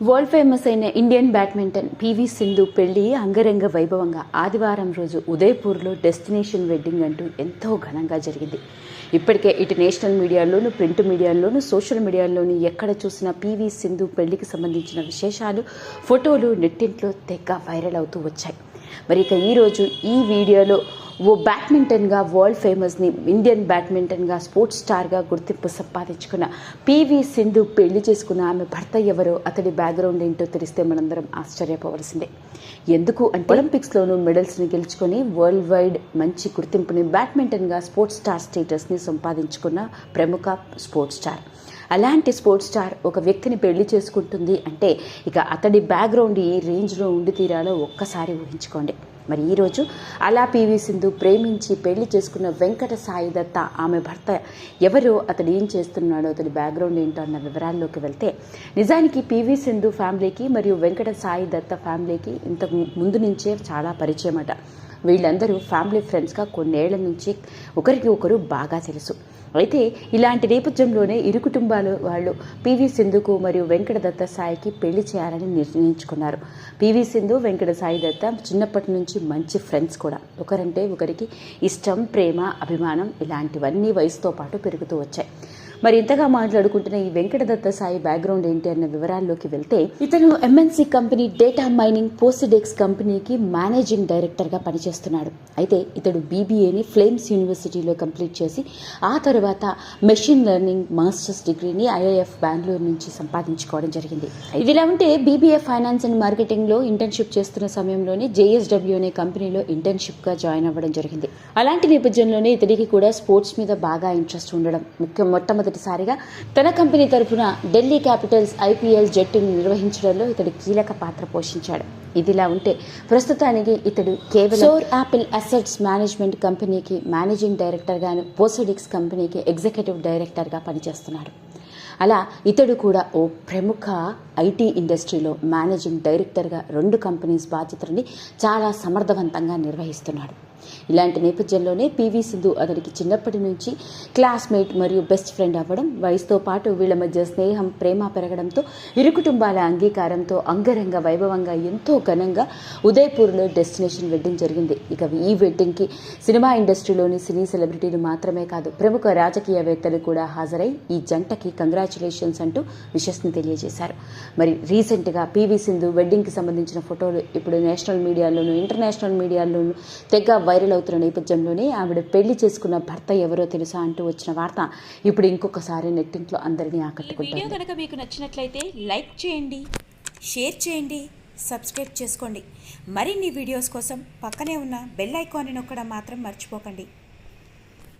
World famous అయిన Indian badminton PV Sindhu పెళ్ళి అంగరంగ వైభవంగా ఆదివారం రోజు ఉదయపూర్లో డెస్టినేషన్ వెడ్డింగ్ అంటూ ఎంతో ఘనంగా జరిగింది. ఇప్పటికే ఇటు నేషనల్ మీడియాలోను ప్రింట్ మీడియాలోను సోషల్ మీడియాలోను ఎక్కడ చూసినా పివి సింధు పెళ్ళికి సంబంధించిన విశేషాలు ఫోటోలు నెట్టింట్లో తెగ వైరల్ అవుతూ వచ్చాయి. మరి ఇక ఈరోజు ఈ వీడియోలో ఓ బ్యాడ్మింటన్గా వరల్డ్ ఫేమస్ని ఇండియన్ బ్యాడ్మింటన్గా స్పోర్ట్స్ స్టార్గా గుర్తింపు సంపాదించుకున్న పివి సింధు పెళ్ళి చేసుకున్న ఆమె భర్త ఎవరో అతడి బ్యాక్గ్రౌండ్ ఏంటో తెలిస్తే మనందరం ఆశ్చర్యపోవలసిందే. ఎందుకు అంటే ఒలింపిక్స్లోనూ మెడల్స్ని గెలుచుకొని వరల్డ్ వైడ్ మంచి గుర్తింపుని బ్యాడ్మింటన్గా స్పోర్ట్స్ స్టార్ స్టేటస్ని సంపాదించుకున్న ప్రముఖ స్పోర్ట్స్ స్టార్ అలాంటి స్పోర్ట్స్ స్టార్ ఒక వ్యక్తిని పెళ్ళి చేసుకుంటుంది అంటే ఇక అతడి బ్యాక్గ్రౌండ్ ఏ రేంజ్లో ఉండి తీరాలో ఒక్కసారి ఊహించుకోండి. మరి ఈరోజు అలా పివి సింధు ప్రేమించి పెళ్ళి చేసుకున్న వెంకట సాయి దత్త ఆమె భర్త ఎవరో అతడు ఏం చేస్తున్నాడో అతడి బ్యాక్గ్రౌండ్ ఏంటో అన్న వివరాల్లోకి వెళ్తే నిజానికి పివి సింధు ఫ్యామిలీకి మరియు వెంకట సాయి దత్త ఫ్యామిలీకి ఇంతకు ముందు నుంచే చాలా పరిచయం అట వీళ్ళందరూ ఫ్యామిలీ ఫ్రెండ్స్గా కొన్నేళ్ళ నుంచి ఒకరికి ఒకరు బాగా తెలుసు. అయితే ఇలాంటి నేపథ్యంలోనే ఇరు కుటుంబాలు వాళ్ళు పివి సింధుకు మరియు వెంకట దత్త సాయికి పెళ్ళి చేయాలని నిర్ణయించుకున్నారు. పివి సింధు వెంకట సాయి దత్త చిన్నప్పటి నుంచి మంచి ఫ్రెండ్స్ కూడా. ఒకరంటే ఒకరికి ఇష్టం ప్రేమ అభిమానం ఇలాంటివన్నీ వయసుతో పాటు పెరుగుతూ వచ్చాయి. మరి ఇంతగా మాట్లాడుకుంటున్న ఈ వెంకటదత్త సాయి బ్యాక్గ్రౌండ్ ఏంటి అన్న వివరాల్లోకి వెళ్తే ఇతను ఎంఎన్సీ కంపెనీ డేటా మైనింగ్ పోస్టెక్స్ కంపెనీకి మేనేజింగ్ డైరెక్టర్గా పనిచేస్తున్నాడు. అయితే ఇతడు బీబీఏని ఫ్లేమ్స్ యూనివర్సిటీలో కంప్లీట్ చేసి ఆ తర్వాత మెషిన్ లెర్నింగ్ మాస్టర్స్ డిగ్రీని ఐఐఎఫ్ బెంగళూరు నుంచి సంపాదించుకోవడం జరిగింది. ఇదిలా ఉంటే బీబీఏ ఫైనాన్స్ అండ్ మార్కెటింగ్లో ఇంటర్న్షిప్ చేస్తున్న సమయంలోనే జేఎస్డబ్ల్యూ అనే కంపెనీలో ఇంటర్న్షిప్గా జాయిన్ అవ్వడం జరిగింది. అలాంటి నేపథ్యంలోనే ఇతడికి కూడా స్పోర్ట్స్ మీద బాగా ఇంట్రెస్ట్ ఉండడం ముఖ్య మొట్టమొదటిసారిగా తన కంపెనీ తరఫున ఢిల్లీ క్యాపిటల్స్ ఐపీఎల్ జట్టును నిర్వహించడంలో ఇతడు కీలక పాత్ర పోషించాడు. ఇదిలా ఉంటే ప్రస్తుతానికి ఇతడు కేవలం సోర్ యాపిల్ అసెట్స్ మేనేజ్మెంట్ కంపెనీకి మేనేజింగ్ డైరెక్టర్గాను పోసోడిక్స్ కంపెనీకి ఎగ్జిక్యూటివ్ డైరెక్టర్గా పనిచేస్తున్నాడు. అలా ఇతడు కూడా ఓ ప్రముఖ ఐటీ ఇండస్ట్రీలో మేనేజింగ్ డైరెక్టర్గా రెండు కంపెనీస్ బాధ్యతలని చాలా సమర్థవంతంగా నిర్వహిస్తున్నాడు. ఇలాంటి నేపథ్యంలోనే పీవీ సింధు అతనికి చిన్నప్పటి నుంచి క్లాస్మేట్ మరియు బెస్ట్ ఫ్రెండ్ అవ్వడం వయసుతో పాటు వీళ్ళ మధ్య స్నేహం ప్రేమ పెరగడంతో ఇరు కుటుంబాల అంగీకారంతో అంగరంగ వైభవంగా ఎంతో ఘనంగా ఉదయపూర్లో డెస్టినేషన్ వెడ్డింగ్ జరిగింది. ఇక ఈ వెడ్డింగ్కి సినిమా ఇండస్ట్రీలోని సినీ సెలబ్రిటీలు మాత్రమే కాదు ప్రముఖ రాజకీయవేత్తలు కూడా హాజరై ఈ జంటకి కంగ్రాచులేషన్స్ అంటూ విషస్ని తెలియజేశారు. మరి రీసెంట్గా పీవీ సింధు వెడ్డింగ్కి సంబంధించిన ఫోటోలు ఇప్పుడు నేషనల్ మీడియాలోను ఇంటర్నేషనల్ మీడియాలోను తెగ వైరల్ అవుతున్న నేపథ్యంలోనే ఆవిడ పెళ్ళి చేసుకున్న భర్త ఎవరో తెలుసా అంటూ వచ్చిన వార్త ఇప్పుడు ఇంకొకసారి నెట్టింట్లో అందరినీ ఆకట్టుకుంటుంది. కనుక మీకు నచ్చినట్లయితే లైక్ చేయండి షేర్ చేయండి సబ్స్క్రైబ్ చేసుకోండి. మరిన్ని వీడియోస్ కోసం పక్కనే ఉన్న బెల్ ఐకాన్ని నొక్కడం మాత్రం మర్చిపోకండి.